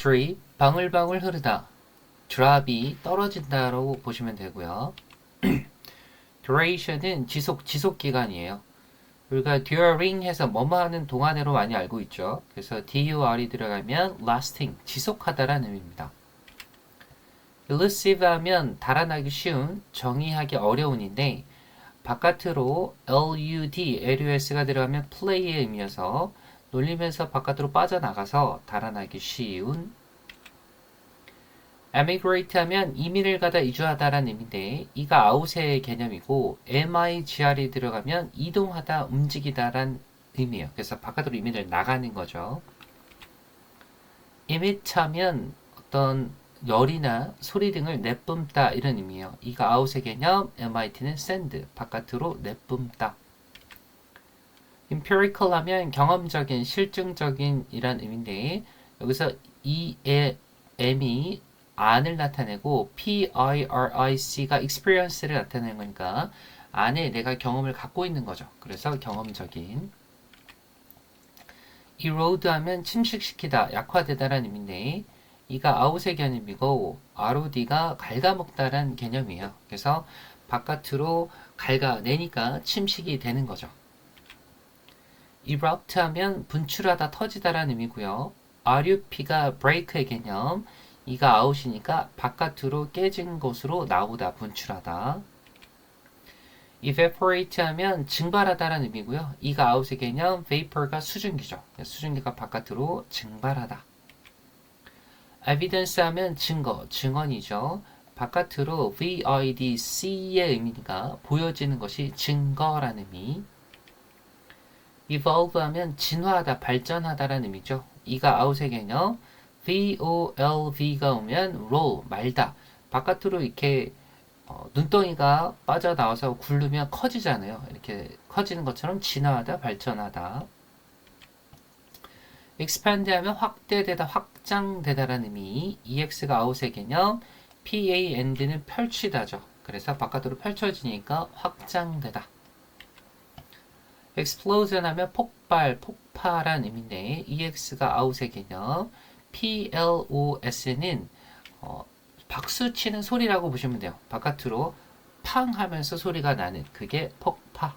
drip 방울방울 흐르다 drop이 떨어진다라고 보시면 되고요. duration은 지속 지속 기간이에요. 우리가 during 해서 뭐뭐 하는 동안으로 많이 알고 있죠. 그래서 dur이 들어가면 lasting 지속하다라는 의미입니다. elusive 하면 달아나기 쉬운, 정의하기 어려운인데 바깥으로 lud, lus가 들어가면 play의 의미여서 놀리면서 바깥으로 빠져나가서 달아나기 쉬운 emigrate 하면 이민을 가다 이주하다라는 의미인데 이가 아웃의 개념이고 migr이 들어가면 이동하다 움직이다란 의미예요. 그래서 바깥으로 이민을 나가는 거죠. emit 하면 어떤 열이나 소리 등을 내뿜다 이런 의미예요. 이가 아웃의 개념, mit는 send 바깥으로 내뿜다. Empirical 하면 경험적인, 실증적인 이란 의미인데 여기서 이의 m이 안을 나타내고 PIRIC가 experience를 나타내는 거니까 안에 내가 경험을 갖고 있는 거죠. 그래서 경험적인 erode 하면 침식시키다, 약화되다라는 의미인데 이가 아웃의 개념이고 ROD가 갉아먹다라는 개념이에요. 그래서 바깥으로 갉아내니까 침식이 되는 거죠. Erupt 하면 분출하다, 터지다라는 의미고요. RUP가 break의 개념, 이가 아웃이니까 바깥으로 깨진 곳으로 나오다, 분출하다. evaporate 하면 증발하다라는 의미고요. 이가 아웃의 개념, vapor가 수증기죠. 수증기가 바깥으로 증발하다. evidence 하면 증거, 증언이죠. 바깥으로 VIDC의 의미니까 보여지는 것이 증거라는 의미. Evolve 하면 진화하다, 발전하다라는 의미죠. 이가 아웃의 개념, VOLV가 오면 roll, 말다. 바깥으로 이렇게 어, 눈덩이가 빠져나와서 굴르면 커지잖아요. 이렇게 커지는 것처럼 진화하다, 발전하다. expand 하면 확대되다, 확장되다라는 의미. EX가 아웃의 개념, PAND는 펼치다죠. 그래서 바깥으로 펼쳐지니까 확장되다. Explosion 하면 폭발, 폭발한 의미인데 EX가 아웃의 개념, PLOS는 어, 박수 치는 소리라고 보시면 돼요. 바깥으로 팡 하면서 소리가 나는 그게 폭파.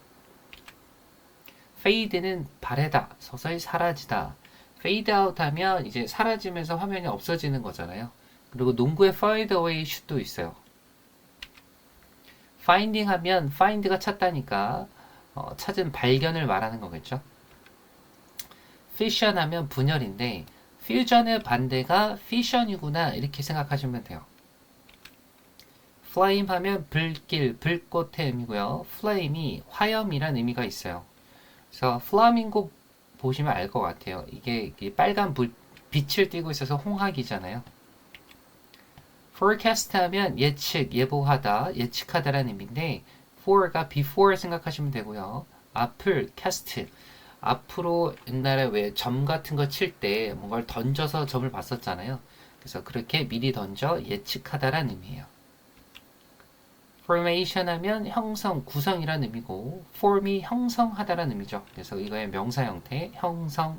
페이드는 바래다, 서서히 사라지다. 페이드 아웃 하면 이제 사라지면서 화면이 없어지는 거잖아요. 그리고 농구의 fade away 슛도 있어요. finding 하면 find가 찾다니까 어, 찾은 발견을 말하는 거겠죠. fission 하면 분열인데 fusion의 반대가 fission이구나 이렇게 생각하시면 돼요. flame 하면 불길, 불꽃의 의미고요. flame이 화염이란 의미가 있어요. 그래서 플라밍고 보시면 알 것 같아요. 이게 빨간 불, 빛을 띠고 있어서 홍학이잖아요. forecast 하면 예측, 예보하다, 예측하다라는 의미인데 for가 before 생각하시면 되고요. 앞을 cast, 앞으로 옛날에 왜 점 같은 거 칠 때 뭔가를 던져서 점을 봤었잖아요. 그래서 그렇게 미리 던져 예측하다라는 의미예요. formation 하면 형성, 구성이라는 의미고 form이 형성하다라는 의미죠. 그래서 이거의 명사 형태, 형성.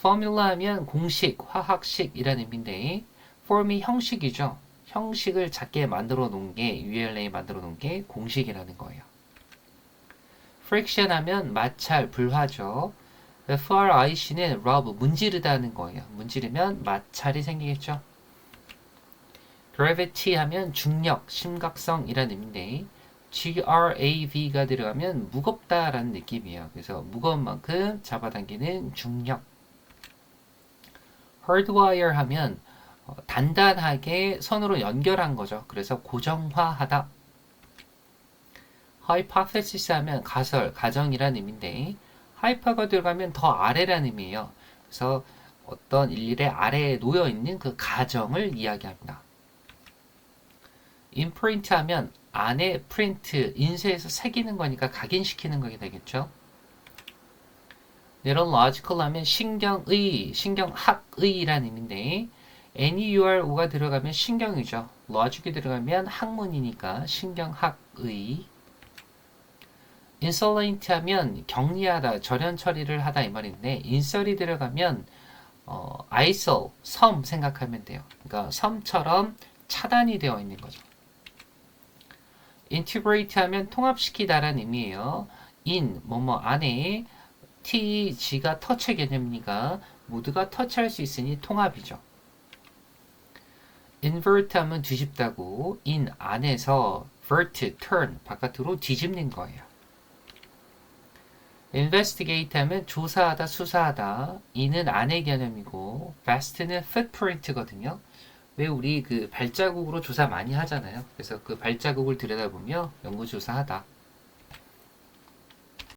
formula 하면 공식, 화학식이라는 의미인데 form이 형식이죠. 형식을 작게 만들어 놓은 게 ULA 만들어 놓은 게 공식이라는 거예요. friction 하면 마찰, 불화죠. FRIC는 rub, 문지르다는 거예요. 문지르면 마찰이 생기겠죠. gravity 하면 중력, 심각성이라는 의미인데 GRAV가 들어가면 무겁다라는 느낌이에요. 그래서 무거운 만큼 잡아당기는 중력. hardwire 하면 어, 단단하게 선으로 연결한 거죠. 그래서 고정화하다. hypothesis 하면 가설, 가정이라는 의미인데 hyper가 들어가면 더 아래라는 의미예요. 그래서 어떤 일일의 아래에 놓여 있는 그 가정을 이야기합니다. imprint 하면 안에 프린트, 인쇄해서 새기는 거니까 각인시키는 거게 되겠죠. neurological 하면 신경의, 신경학의라는 의미인데 NEURO가 들어가면 신경이죠. logic이 들어가면 학문이니까 신경학의 insolent 하면 격리하다, 절연 처리를 하다 이 말인데 insert이 들어가면 어, isol, 섬 생각하면 돼요. 그러니까 섬처럼 차단이 되어 있는 거죠. integrate 하면 통합시키다라는 의미예요. in, 뭐뭐 안에 t, g가 터치 개념이니까 모두가 터치할 수 있으니 통합이죠. Invert 하면 뒤집다고 in 안에서 vert, turn 바깥으로 뒤집는 거예요. investigate 하면 조사하다, 수사하다. 이는 안의 개념이고 vast는 footprint거든요. 왜 우리 그 발자국으로 조사 많이 하잖아요. 그래서 그 발자국을 들여다보며 연구 조사하다.